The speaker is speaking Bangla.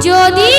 যদি